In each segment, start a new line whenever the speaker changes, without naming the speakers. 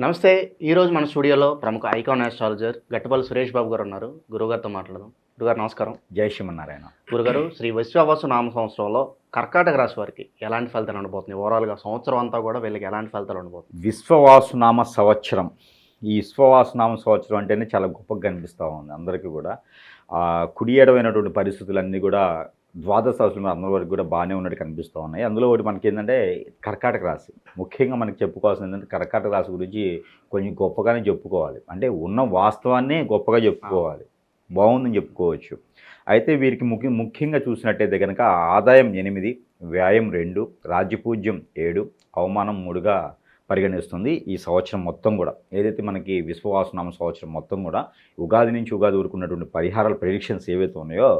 నమస్తే ఈరోజు మన స్టూడియోలో ప్రముఖ ఐకాన్ ఆస్ట్రాలజర్ గట్టిపల్లి సురేష్ బాబు గారు ఉన్నారు. గురుగారితో మాట్లాడదాం. గురుగారు నమస్కారం.
జై శ్రీమన్నారాయణ.
గురుగారు శ్రీ వైశ్వావాసు నామ సంవత్సరంలో కర్కాటక రాశి వారికి ఎలాంటి ఫలితాలు ఉండబోతున్నాయి? ఓవరాల్గా సంవత్సరం అంతా కూడా వీళ్ళకి ఎలాంటి ఫలితాలు ఉండబోతుంది
విశ్వవాసునామ సంవత్సరం. ఈ విశ్వవాసునామ సంవత్సరం అంటేనే చాలా గొప్పగా కనిపిస్తూ ఉంది అందరికీ కూడా. కుడియడమైనటువంటి పరిస్థితులన్నీ కూడా ద్వాదశ రాశులు అందరి వరకు కూడా బాగానే ఉన్నట్టు కనిపిస్తూ ఉన్నాయి. అందులో ఒకటి మనకి ఏంటంటే కర్కాటక రాశి. ముఖ్యంగా మనకి చెప్పుకోవాల్సింది ఏంటంటే కర్కాటక రాశి గురించి కొంచెం గొప్పగానే చెప్పుకోవాలి. అంటే ఉన్న వాస్తవాన్నే గొప్పగా చెప్పుకోవాలి. బాగుందని చెప్పుకోవచ్చు. అయితే వీరికి ముఖ్య ముఖ్యంగా చూసినట్టయితే కనుక ఆదాయం ఎనిమిది వ్యాయం రెండు రాజ్యపూజ్యం ఏడు అవమానం మూడుగా పరిగణిస్తుంది ఈ సంవత్సరం మొత్తం కూడా. ఏదైతే మనకి విశ్వవాసనామ సంవత్సరం మొత్తం కూడా ఉగాది నుంచి ఉగాది ఊరుకున్నటువంటి పరిహారాల ప్రిడిక్షన్స్ ఏవైతే ఉన్నాయో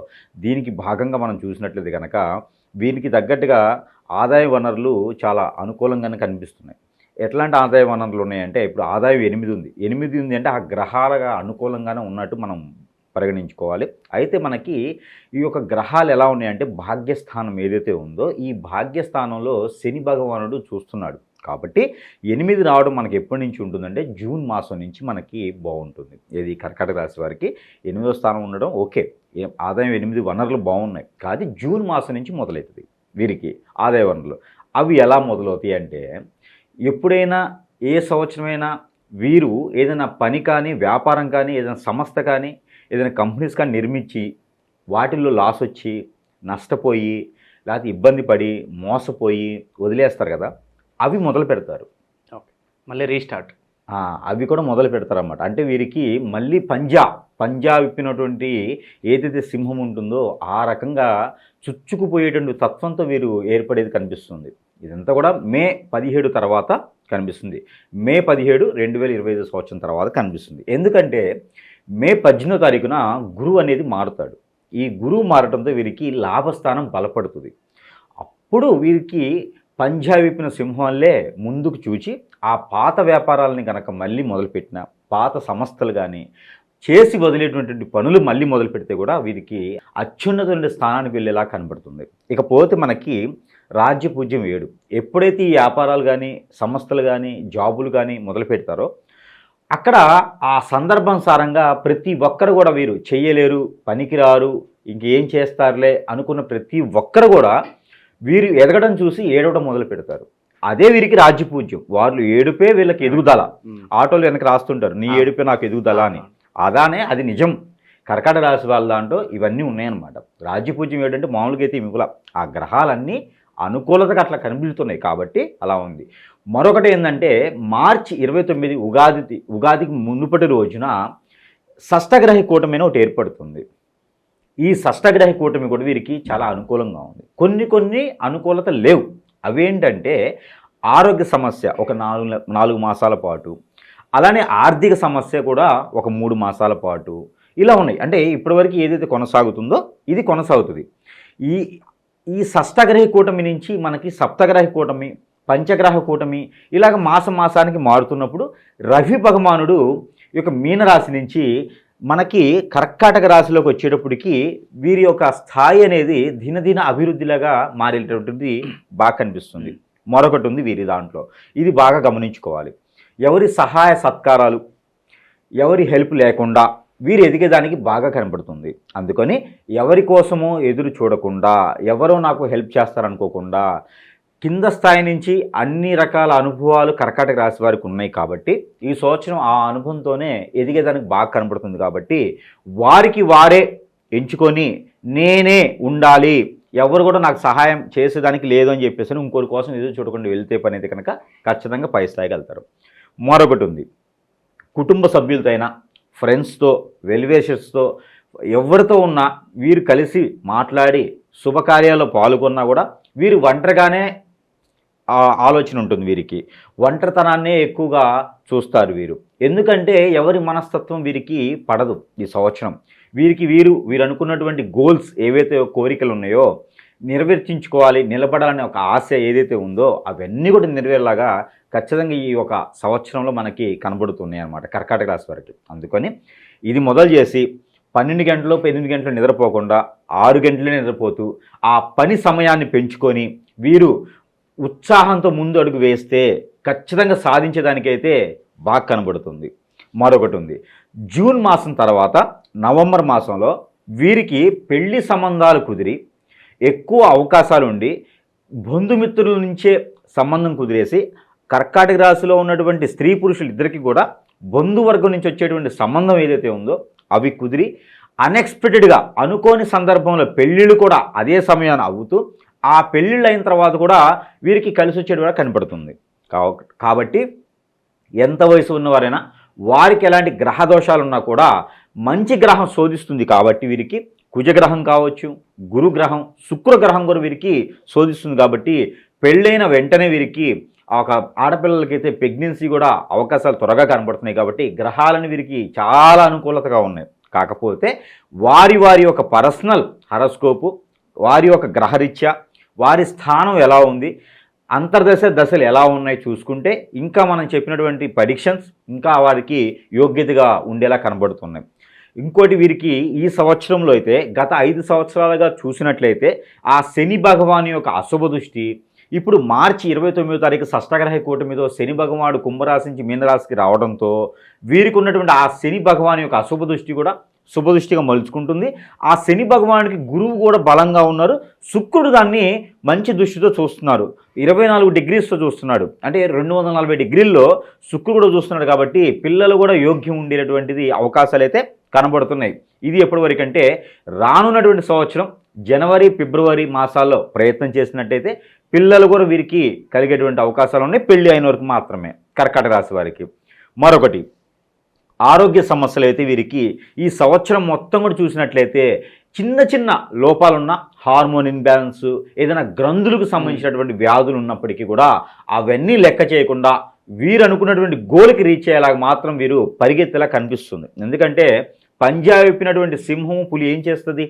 దీనికి భాగంగా మనం చూసినట్లయితే కనుక వీరికి తగ్గట్టుగా ఆదాయ వనరులు చాలా అనుకూలంగానే కనిపిస్తున్నాయి. ఎట్లాంటి ఆదాయ వనరులు ఉన్నాయంటే ఇప్పుడు ఆదాయం ఎనిమిది ఉంది. ఎనిమిది ఉంది అంటే ఆ గ్రహాలుగా అనుకూలంగానే ఉన్నట్టు మనం పరిగణించుకోవాలి. అయితే మనకి ఈ యొక్క గ్రహాలు ఎలా ఉన్నాయంటే భాగ్యస్థానం ఏదైతే ఉందో ఈ భాగ్యస్థానంలో శని భగవానుడు చూస్తున్నాడు. కాబట్టి ఎనిమిది రావడం మనకి ఎప్పటి నుంచి ఉంటుందంటే జూన్ మాసం నుంచి మనకి బాగుంటుంది. ఏది కర్కాటక రాశి వారికి ఎనిమిదో స్థానం ఉండడం ఓకే. ఆదాయం ఎనిమిది వనరులు బాగున్నాయి. కానీ జూన్ మాసం నుంచి మొదలవుతుంది వీరికి ఆదాయ వనరులు. అవి ఎలా మొదలవుతాయి అంటే ఎప్పుడైనా ఏ సంవత్సరమైనా వీరు ఏదైనా పని కానీ వ్యాపారం కానీ ఏదైనా సంస్థ కానీ ఏదైనా కంపెనీస్ కానీ నిర్మించి వాటిల్లో లాస్ వచ్చి నష్టపోయి లేకపోతే ఇబ్బంది పడి మోసపోయి వదిలేస్తారు కదా. అవి మొదలు పెడతారు.
ఓకే. మళ్ళీ రీస్టార్ట్.
అవి కూడా మొదలు పెడతారన్నమాట. అంటే వీరికి మళ్ళీ పంజా పంజా విప్పినటువంటి ఏదైతే సింహం ఉంటుందో ఆ రకంగా చుచ్చుకుపోయేటువంటి తత్వంతో వీరు ఏర్పడేది కనిపిస్తుంది. ఇదంతా కూడా మే పదిహేడు తర్వాత కనిపిస్తుంది. మే పదిహేడు రెండు వేల ఇరవై ఐదు సంవత్సరం తర్వాత కనిపిస్తుంది. ఎందుకంటే మే పద్దెనిమిదో తారీఖున గురువు అనేది మారుతాడు. ఈ గురువు మారటంతో వీరికి లాభస్థానం బలపడుతుంది. అప్పుడు వీరికి పంజా విప్పిన సింహంలే ముందుకు చూచి ఆ పాత వ్యాపారాలని కనుక మళ్ళీ మొదలుపెట్టిన పాత సంస్థలు కానీ చేసి వదిలేటువంటి పనులు మళ్ళీ మొదలు పెడితే కూడా వీరికి అత్యున్నతమైన స్థానానికి వెళ్ళేలా కనబడుతుంది. ఇకపోతే మనకి రాజ్య పూజ్యం ఏడు. ఎప్పుడైతే ఈ వ్యాపారాలు కానీ సంస్థలు కానీ జాబులు కానీ మొదలు పెడతారో అక్కడ ఆ సందర్భానుసారంగా ప్రతి ఒక్కరు కూడా వీరు చేయలేరు పనికిరారు ఇంకేం చేస్తారులే అనుకున్న ప్రతి ఒక్కరు కూడా వీరు ఎదగడం చూసి ఏడవడం మొదలు పెడతారు. అదే వీరికి రాజ్యపూజ్యం వాళ్ళు ఏడుపే వీళ్ళకి ఎదుగుదల. ఆటోలు వెనక రాస్తుంటారు. నీ ఏడుపే నాకు ఎదుగుదల అని. అదానే అది నిజం. కర్కాటక రాశి వాళ్ళ దాంట్లో ఇవన్నీ ఉన్నాయన్నమాట. రాజ్యపూజ్యం ఏంటంటే మామూలుగా అయితే మిగుల ఆ గ్రహాలన్నీ అనుకూలతగా అట్లా కనిపిస్తున్నాయి కాబట్టి అలా ఉంది. మరొకటి ఏంటంటే మార్చి ఇరవై తొమ్మిది ఉగాది ఉగాదికి మునుపటి రోజున షష్టగ్రహ కూటమి అని ఒకటి ఏర్పడుతుంది. ఈ షష్టగ్రహ కూటమి కూడా వీరికి చాలా అనుకూలంగా ఉంది. కొన్ని కొన్ని అనుకూలత లేవు. అవేంటంటే ఆరోగ్య సమస్య ఒక నాలుగు నాలుగు మాసాల పాటు అలానే ఆర్థిక సమస్య కూడా ఒక మూడు మాసాల పాటు ఇలా ఉన్నాయి. అంటే ఇప్పటివరకు ఏదైతే కొనసాగుతుందో ఇది కొనసాగుతుంది. ఈ ఈ షష్టగ్రహ కూటమి నుంచి మనకి సప్తగ్రహ కూటమి పంచగ్రహ కూటమి ఇలాగ మాస మాసానికి మారుతున్నప్పుడు రవి భగవానుడు ఈ యొక్క మీనరాశి నుంచి మనకి కర్కాటక రాశిలోకి వచ్చేటప్పటికి వీరి యొక్క స్థాయి అనేది దినదిన అభివృద్ధిలాగా మారేటటువంటిది బాగా కనిపిస్తుంది. మరొకటి ఉంది వీరి దాంట్లో. ఇది బాగా గమనించుకోవాలి. ఎవరి సహాయ సత్కారాలు ఎవరి హెల్ప్ లేకుండా వీరు ఎదిగేదానికి బాగా కనబడుతుంది. అందుకని ఎవరి కోసమో ఎదురు చూడకుండా ఎవరో నాకు హెల్ప్ చేస్తారనుకోకుండా కింద స్థాయి నుంచి అన్ని రకాల అనుభవాలు కర్కాటక రాశి వారికి ఉన్నాయి కాబట్టి ఈ సంవత్సరం ఆ అనుభవంతోనే ఎదిగేదానికి బాగా కనబడుతుంది కాబట్టి వారికి వారే ఎంచుకొని నేనే ఉండాలి. ఎవరు కూడా నాకు సహాయం చేసేదానికి లేదు అని చెప్పేసి ఇంకోరి కోసం ఎదురు చూడకుండా వెళ్తే పని అయితే కనుక ఖచ్చితంగా పై స్థాయికి వెళ్తారు. మరొకటి ఉంది. కుటుంబ సభ్యులతో అయినా ఫ్రెండ్స్తో వెల్వేషర్స్తో ఎవరితో ఉన్నా వీరు కలిసి మాట్లాడి శుభకార్యాల్లో పాల్గొన్నా కూడా వీరు ఒంటరిగానే ఆలోచన ఉంటుంది వీరికి. ఒంటరితనాన్నే ఎక్కువగా చూస్తారు వీరు. ఎందుకంటే ఎవరి మనస్తత్వం వీరికి పడదు ఈ సంవత్సరం. వీరికి వీరు వీరు అనుకున్నటువంటి గోల్స్ ఏవైతే కోరికలు ఉన్నాయో నిర్వర్తించుకోవాలి నిలబడాలనే ఒక ఆశ ఏదైతే ఉందో అవన్నీ కూడా నెరవేరేలాగా ఖచ్చితంగా ఈ ఒక సంవత్సరంలో మనకి కనబడుతున్నాయి అన్నమాట కర్కాటక రాశి వారికి. అందుకని ఇది మొదలు చేసి పన్నెండు గంటలు ఎనిమిది గంటలు నిద్రపోకుండా ఆరు గంటలే నిద్రపోతూ ఆ పని సమయాన్ని పెంచుకొని వీరు ఉత్సాహంతో ముందు అడుగు వేస్తే ఖచ్చితంగా సాధించేదానికైతే బాగా కనబడుతుంది. మరొకటి ఉంది. జూన్ మాసం తర్వాత నవంబర్ మాసంలో వీరికి పెళ్ళి సంబంధాలు కుదిరి ఎక్కువ అవకాశాలు ఉండి బంధుమిత్రుల నుంచే సంబంధం కుదిరేసి కర్కాటక రాశిలో ఉన్నటువంటి స్త్రీ పురుషులు ఇద్దరికి కూడా బంధువర్గం నుంచి వచ్చేటువంటి సంబంధం ఏదైతే ఉందో అవి కుదిరి అన్ఎక్స్పెక్టెడ్గా అనుకోని సందర్భంలో పెళ్ళిళ్ళు కూడా అదే సమయాన్ని అవుతూ ఆ పెళ్ళిళ్ళు అయిన తర్వాత కూడా వీరికి కలిసి వచ్చేది కూడా కనపడుతుంది. కాబట్టి ఎంత వయసు ఉన్నవారైనా వారికి ఎలాంటి గ్రహ దోషాలు ఉన్నా కూడా మంచి గ్రహం శోధిస్తుంది కాబట్టి వీరికి కుజగ్రహం కావచ్చు గురుగ్రహం శుక్రగ్రహం కూడా వీరికి శోధిస్తుంది కాబట్టి పెళ్ళైన వెంటనే వీరికి ఒక ఆడపిల్లలకైతే ప్రెగ్నెన్సీ కూడా అవకాశాలు త్వరగా కనబడుతున్నాయి కాబట్టి గ్రహాలను వీరికి చాలా అనుకూలతగా ఉన్నాయి. కాకపోతే వారి వారి యొక్క పర్సనల్ హరస్కోపు వారి యొక్క గ్రహరీత్యా వారి స్థానం ఎలా ఉంది అంతర్దశ దశలు ఎలా ఉన్నాయి చూసుకుంటే ఇంకా మనం చెప్పినటువంటి పరీక్షన్స్ ఇంకా వారికి యోగ్యతగా ఉండేలా కనబడుతున్నాయి. ఇంకోటి వీరికి ఈ సంవత్సరంలో అయితే గత ఐదు సంవత్సరాలుగా చూసినట్లయితే ఆ శని భగవాన్ యొక్క అశుభ దృష్టి ఇప్పుడు మార్చి ఇరవై తొమ్మిదో తారీఖు షష్టగ్రహ కూటమితో శని భగవానుడు కుంభరాశి నుంచి మీనరాశికి రావడంతో వీరికి ఉన్నటువంటి ఆ శని భగవాన్ యొక్క అశుభ దృష్టి కూడా శుభదృష్టిగా మలుచుకుంటుంది. ఆ శని భగవానుడికి గురువు కూడా బలంగా ఉన్నారు. శుక్రుడు దాన్ని మంచి దృష్టితో చూస్తున్నారు ఇరవై నాలుగు డిగ్రీస్తో చూస్తున్నాడు. అంటే రెండు వందల నలభై డిగ్రీల్లో శుక్రుడు కూడా చూస్తున్నాడు కాబట్టి పిల్లలు కూడా యోగ్యం ఉండేటటువంటిది అవకాశాలు అయితే కనబడుతున్నాయి. ఇది ఎప్పటి వరకు అంటే రానున్నటువంటి సంవత్సరం జనవరి ఫిబ్రవరి మాసాల్లో ప్రయత్నం చేసినట్టయితే పిల్లలు కూడా వీరికి కలిగేటువంటి అవకాశాలు ఉన్నాయి. పెళ్ళి అయిన వరకు మాత్రమే. కర్కాటక రాశి వారికి. మరొకటి ఆరోగ్య సమస్యలు అయితే వీరికి ఈ సంవత్సరం మొత్తం కూడా చూసినట్లయితే చిన్న చిన్న లోపాలున్న హార్మోన్ ఇన్బ్యాలెన్స్ ఏదైనా గ్రంథులకు సంబంధించినటువంటి వ్యాధులు ఉన్నప్పటికీ కూడా అవన్నీ లెక్క చేయకుండా వీరు అనుకున్నటువంటి గోల్కి రీచ్ అయ్యేలాగా మాత్రం వీరు పరిగెత్తేలా కనిపిస్తుంది. ఎందుకంటే పంజా విప్పినటువంటి సింహం పులి ఏం చేస్తుంది?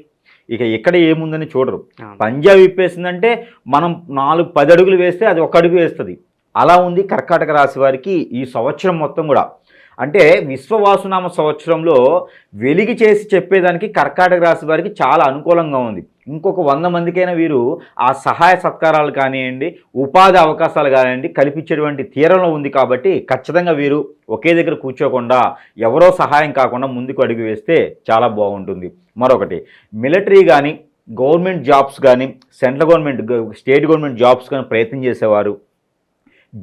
ఇక ఎక్కడ ఏముందని చూడరు. పంజా విప్పేసిందంటే మనం నాలుగు పది అడుగులు వేస్తే అది ఒక అడుగు వేస్తుంది. అలా ఉంది కర్కాటక రాశి వారికి ఈ సంవత్సరం మొత్తం కూడా. అంటే విశ్వవాసునామ సంవత్సరంలో వెలిగి చేసి చెప్పేదానికి కర్కాటక రాశి వారికి చాలా అనుకూలంగా ఉంది. ఇంకొక వంద మందికైనా వీరు ఆ సహాయ సత్కారాలు కానివ్వండి ఉపాధి అవకాశాలు కానివ్వండి కల్పించేటువంటి తీరంలో ఉంది కాబట్టి ఖచ్చితంగా వీరు ఒకే దగ్గర కూర్చోకుండా ఎవరో సహాయం కాకుండా ముందుకు అడుగు వేస్తే చాలా బాగుంటుంది. మరొకటి మిలిటరీ కానీ గవర్నమెంట్ జాబ్స్ కానీ central government state government jobs కానీ ప్రయత్నం చేసేవారు.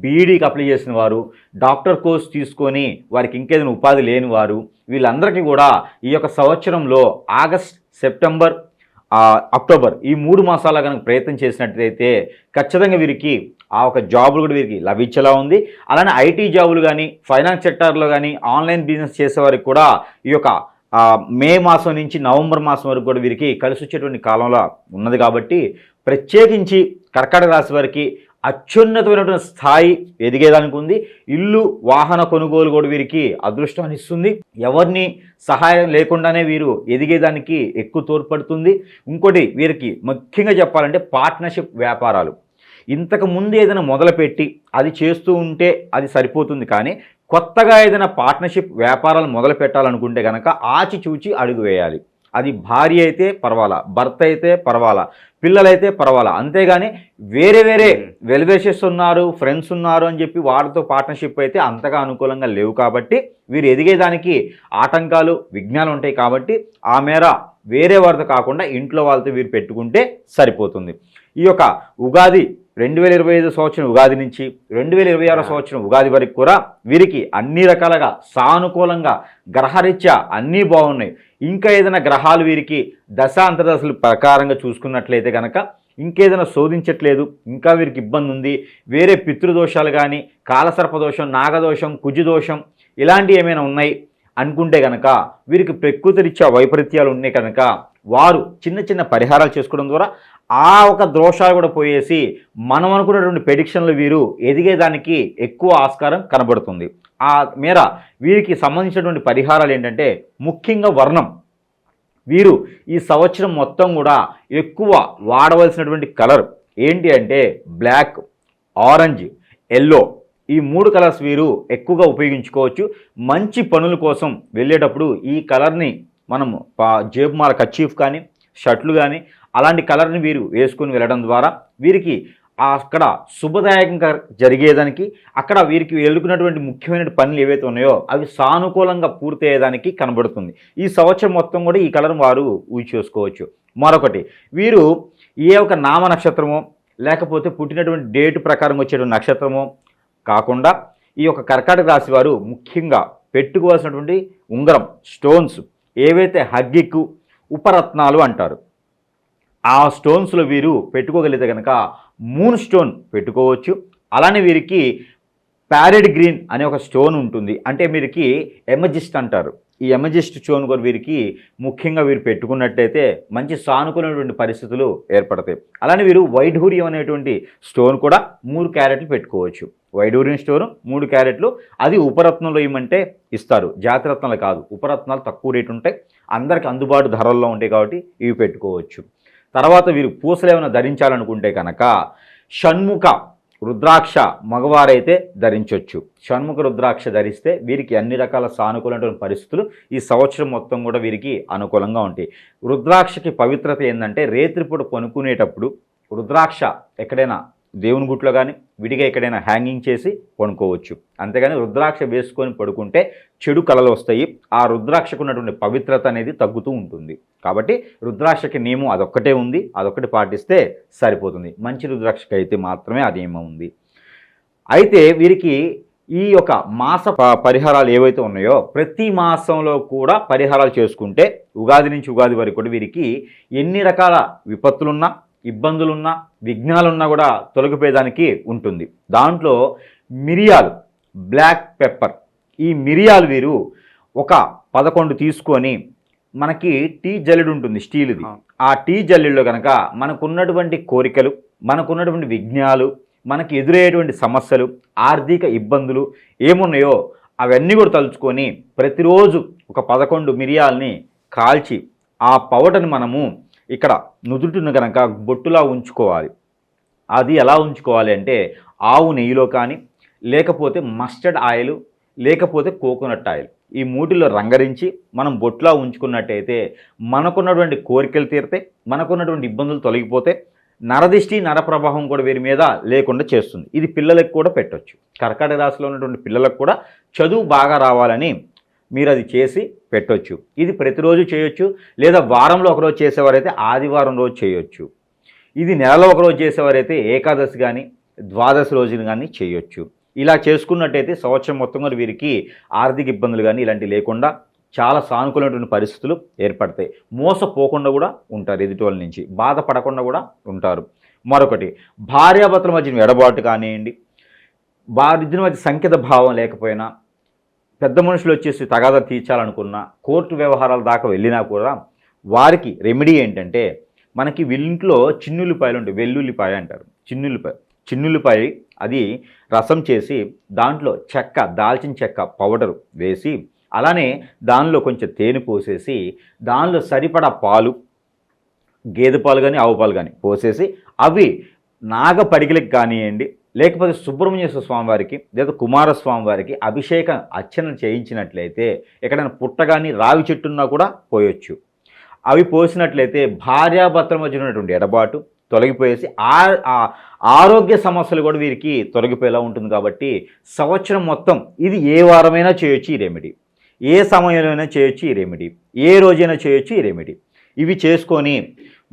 బీఈడీకి అప్లై చేసిన వారు డాక్టర్ కోర్స్ తీసుకొని వారికి ఇంకేదైనా ఉపాధి లేని వారు వీళ్ళందరికీ కూడా ఈ యొక్క సంవత్సరంలో ఆగస్ట్ సెప్టెంబర్ అక్టోబర్ ఈ మూడు మాసాల కనుక ప్రయత్నం చేసినట్లయితే ఖచ్చితంగా వీరికి ఆ ఒక జాబులు కూడా వీరికి లభించేలా ఉంది. అలానే ఐటీ జాబులు కానీ ఫైనాన్స్ సెక్టార్లో కానీ ఆన్లైన్ బిజినెస్ చేసేవారికి కూడా ఈ యొక్క మే మాసం నుంచి నవంబర్ మాసం వరకు కూడా వీరికి కలిసి వచ్చేటువంటి కాలంలో ఉన్నది కాబట్టి ప్రత్యేకించి కర్కాటక రాశి వారికి అత్యున్నతమైనటువంటి స్థాయి ఎదిగేదానికి ఉంది ఇల్లు వాహన కొనుగోలు కూడా వీరికి అదృష్టాన్ని ఇస్తుంది ఎవరిని సహాయం లేకుండానే వీరు ఎదిగేదానికి ఎక్కువ తోడ్పడుతుంది. ఇంకోటి వీరికి ముఖ్యంగా చెప్పాలంటే పార్ట్నర్షిప్ వ్యాపారాలు. ఇంతకు ముందు ఏదైనా మొదలుపెట్టి అది చేస్తూ ఉంటే అది సరిపోతుంది కానీ కొత్తగా ఏదైనా పార్ట్నర్షిప్ వ్యాపారాలు మొదలు పెట్టాలనుకుంటే కనుక ఆచిచూచి అడుగు వేయాలి. అది భార్య అయితే పర్వాలా భర్త అయితే పర్వాలా పిల్లలైతే పర్వాలా. అంతేగాని వేరే వేరే వెల్వేషెస్ ఉన్నారు ఫ్రెండ్స్ ఉన్నారు అని చెప్పి వారితో పార్ట్నర్షిప్ అయితే అంతగా అనుకూలంగా లేవు కాబట్టి వీరు ఎదిగేదానికి ఆటంకాలు విఘ్నాలు ఉంటాయి కాబట్టి ఆ మేర వేరే వారితో కాకుండా ఇంట్లో వాళ్ళతో వీరు పెట్టుకుంటే సరిపోతుంది. ఈ యొక్క ఉగాది రెండు వేల ఇరవై ఐదు సంవత్సరం ఉగాది నుంచి రెండు వేల ఇరవై ఆరో సంవత్సరం ఉగాది వరకు కూడా వీరికి అన్ని రకాలుగా సానుకూలంగా గ్రహరీత్యా అన్నీ బాగున్నాయి. ఇంకా ఏదైనా గ్రహాలు వీరికి దశ అంతర్దశలు ప్రకారంగా చూసుకున్నట్లయితే కనుక ఇంకేదైనా శోధించట్లేదు ఇంకా వీరికి ఇబ్బంది ఉంది. వేరే పితృదోషాలు కానీ కాలసర్పదోషం నాగదోషం కుజుదోషం ఇలాంటివి ఏమైనా ఉన్నాయి అనుకుంటే కనుక వీరికి ప్రకృతి రీత్యా వైపరీత్యాలు ఉన్నాయి కనుక వారు చిన్న చిన్న పరిహారాలు చేసుకోవడం ద్వారా ఆ ఒక దోషాలు కూడా పోయేసి మనం అనుకున్నటువంటి ప్రెడిక్షన్లు వీరు ఎదిగేదానికి ఎక్కువ ఆస్కారం కనబడుతుంది. ఆ మేర వీరికి సంబంధించినటువంటి పరిహారాలు ఏంటంటే ముఖ్యంగా వర్ణం. వీరు ఈ సంవత్సరం మొత్తం కూడా ఎక్కువ వాడవలసినటువంటి కలర్ ఏంటి అంటే బ్లాక్ ఆరెంజ్ ఎల్లో. ఈ మూడు కలర్స్ వీరు ఎక్కువగా ఉపయోగించుకోవచ్చు. మంచి పనుల కోసం వెళ్ళేటప్పుడు ఈ కలర్ని మనము జేబుమాల కచీఫ్ కానీ షర్ట్లు కానీ అలాంటి కలర్ని వీరు వేసుకొని వెళ్ళడం ద్వారా వీరికి అక్కడ శుభదాయకంగా జరిగేదానికి అక్కడ వీరికి ఎదుర్కొన్నటువంటి ముఖ్యమైన పనులు ఏవైతే ఉన్నాయో అవి సానుకూలంగా పూర్తయ్యేదానికి కనబడుతుంది. ఈ సంవత్సరం మొత్తం కూడా ఈ కలర్ వారు ఊచి చేసుకోవచ్చు. మరొకటి వీరు ఏ ఒక నామ నక్షత్రమో లేకపోతే పుట్టినటువంటి డేట్ ప్రకారం వచ్చేటువంటి నక్షత్రమో కాకుండా ఈ యొక్క కర్కాటక రాశి వారు ముఖ్యంగా పెట్టుకోవాల్సినటువంటి ఉంగరం స్టోన్స్ ఏవైతే హగ్గిక్కు ఉపరత్నాలు అంటారు. ఆ స్టోన్స్లో వీరు పెట్టుకోగలిగితే కనుక మూన్ స్టోన్ పెట్టుకోవచ్చు. అలానే వీరికి ప్యారెడ్ గ్రీన్ అనే ఒక స్టోన్ ఉంటుంది. అంటే వీరికి ఎమజిస్ట్ అంటారు. ఈ ఎమజిస్ట్ స్టోన్ కూడా వీరికి ముఖ్యంగా వీరు పెట్టుకున్నట్టయితే మంచి సానుకూలమైనటువంటి పరిస్థితులు ఏర్పడతాయి. అలానే వీరు వైఢూర్యం అనేటువంటి స్టోన్ కూడా మూడు క్యారెట్లు పెట్టుకోవచ్చు. వైడూర్యం స్టోన్ మూడు క్యారెట్లు. అది ఉపరత్నంలో ఇవ్వమంటే ఇస్తారు. జాతిరత్నాలు కాదు. ఉపరత్నాలు తక్కువ రేటు ఉంటాయి. అందరికి అందుబాటు ధరల్లో ఉంటాయి కాబట్టి ఇవి పెట్టుకోవచ్చు. తర్వాత వీరు పూసలు ఏమైనా ధరించాలనుకుంటే కనుక షణ్ముఖ రుద్రాక్ష మగవారైతే ధరించవచ్చు షణ్ముఖ రుద్రాక్ష ధరిస్తే వీరికి అన్ని రకాల సానుకూలమైన పరిస్థితులు ఈ సంవత్సరం మొత్తం కూడా వీరికి అనుకూలంగా ఉంటాయి. రుద్రాక్షకి పవిత్రత ఏంటంటే రేత్రిపూట కొనుక్కునేటప్పుడు రుద్రాక్ష ఎక్కడైనా దేవుని గుట్లో కానీ విడిగా ఎక్కడైనా హ్యాంగింగ్ చేసి పడుకోవచ్చు. అంతేగాని రుద్రాక్ష వేసుకొని పడుకుంటే చెడు కళలు వస్తాయి. ఆ రుద్రాక్షకు ఉన్నటువంటి పవిత్రత అనేది తగ్గుతూ ఉంటుంది. కాబట్టి రుద్రాక్షకి నియమం అదొక్కటే ఉంది. అదొక్కటి పాటిస్తే సరిపోతుంది. మంచి రుద్రాక్షకి అయితే మాత్రమే ఆ నియమం ఉంది. అయితే వీరికి ఈ యొక్క మాస ప- పరిహారాలు ఏవైతే ఉన్నాయో ప్రతి మాసంలో కూడా పరిహారాలు చేసుకుంటే ఉగాది నుంచి ఉగాది వరకు కూడా వీరికి ఎన్ని రకాల విపత్తులున్నా ఇబ్బందులున్నా విఘ్నాలున్నా కూడా తొలగిపోయేదానికి ఉంటుంది. దాంట్లో మిరియాలు బ్లాక్ పెప్పర్ ఈ మిరియాలు వీరు ఒక పదకొండు తీసుకొని మనకి టీ జల్లెడు ఉంటుంది స్టీల్ది.
ఆ.
టీ జల్లెడలో కనుక మనకున్నటువంటి కోరికలు మనకున్నటువంటి విఘ్నాలు మనకి ఎదురయ్యేటువంటి సమస్యలు ఆర్థిక ఇబ్బందులు ఏమున్నాయో అవన్నీ కూడా తలుచుకొని ప్రతిరోజు ఒక పదకొండు మిరియాల్ని కాల్చి ఆ పౌడర్ని మనము ఇక్కడ నుదుటిన కనుక బొట్టులా ఉంచుకోవాలి. అది ఎలా ఉంచుకోవాలి అంటే ఆవు నెయ్యిలో కానీ లేకపోతే మస్టర్డ్ ఆయిల్ లేకపోతే కోకోనట్ ఆయిల్. ఈ మూటిలో రంగరించి మనం బొట్లా ఉంచుకున్నట్టయితే మనకున్నటువంటి కోరికలు తీరితే మనకున్నటువంటి ఇబ్బందులు తొలగిపోతే నరదిష్టి నరప్రభావం కూడా వీరి మీద లేకుండా చేస్తుంది. ఇది పిల్లలకు కూడా పెట్టొచ్చు. కర్కాటక రాశిలో ఉన్నటువంటి పిల్లలకు కూడా చదువు బాగా రావాలని మీరు అది చేసి పెట్టొచ్చు. ఇది ప్రతిరోజు చేయొచ్చు లేదా వారంలో ఒకరోజు చేసేవారైతే ఆదివారం రోజు చేయొచ్చు. ఇది నెలలో ఒకరోజు చేసేవారైతే ఏకాదశి కానీ ద్వాదశి రోజులు కానీ చేయొచ్చు. ఇలా చేసుకున్నట్టయితే సంవత్సరం మొత్తం కూడా వీరికి ఆర్థిక ఇబ్బందులు కానీ ఇలాంటివి లేకుండా చాలా సానుకూలమైనటువంటి పరిస్థితులు ఏర్పడతాయి. మోసపోకుండా కూడా ఉంటారు ఎదుటి వాళ్ళ నుంచి బాధపడకుండా కూడా ఉంటారు. మరొకటి భార్యాభర్తల మధ్య ఎడబాటు కానివ్వండి వారిద్దరి మధ్య సంకేత భావం లేకపోయినా పెద్ద మనుషులు వచ్చేసి తగాదా తీర్చాలనుకున్నా కోర్టు వ్యవహారాల దాకా వెళ్ళినా కూడా వారికి రెమెడీ ఏంటంటే మనకి వీళ్ళింట్లో చిన్నుల్లిపాయలు ఉంటాయి. వెల్లుల్లిపాయ అంటారు. చిన్నుల్లిపాయ. చిన్నుల్లిపాయ అది రసం చేసి దాంట్లో చెక్క దాల్చిన చెక్క పౌడరు వేసి అలానే దానిలో కొంచెం తేనె పోసేసి దానిలో సరిపడా పాలు గేదె పాలు కానీ ఆవు పాలు కానీ పోసేసి అవి నాగ పడిగలకు కానివ్వండి లేకపోతే సుబ్రహ్మణ్యేశ్వర స్వామి వారికి లేదా కుమారస్వామి వారికి అభిషేకం అర్చన చేయించినట్లయితే ఎక్కడైనా పుట్టగాని రావి చెట్టున్నా కూడా పోయొచ్చు. అవి పోసినట్లయితే భార్యాభర్తల మధ్య ఉన్నటువంటి ఎడబాటు తొలగిపోయేసి ఆ ఆరోగ్య సమస్యలు కూడా వీరికి తొలగిపోయేలా ఉంటుంది కాబట్టి సంవత్సరం మొత్తం ఇది ఏ వారమైనా చేయొచ్చు ఈ రెమెడీ. ఏ సమయంలోనైనా చేయొచ్చు ఈ రెమెడీ. ఏ రోజైనా చేయొచ్చు ఈ రెమెడీ. ఇవి చేసుకొని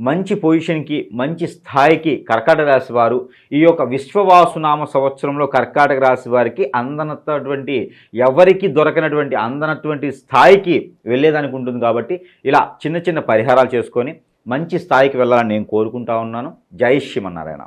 మంచి పొజిషన్కి మంచి స్థాయికి కర్కాటక రాశి వారు ఈ యొక్క విశ్వవాసునామ సంవత్సరంలో కర్కాటక రాశి వారికి అందనటువంటి ఎవరికి దొరకనటువంటి అందనటువంటి స్థాయికి వెళ్ళేదానికి ఉంటుంది కాబట్టి ఇలా చిన్న చిన్న పరిహారాలు చేసుకొని మంచి స్థాయికి వెళ్ళాలని నేను కోరుకుంటా ఉన్నాను. జై శ్రీమన్నారాయణ.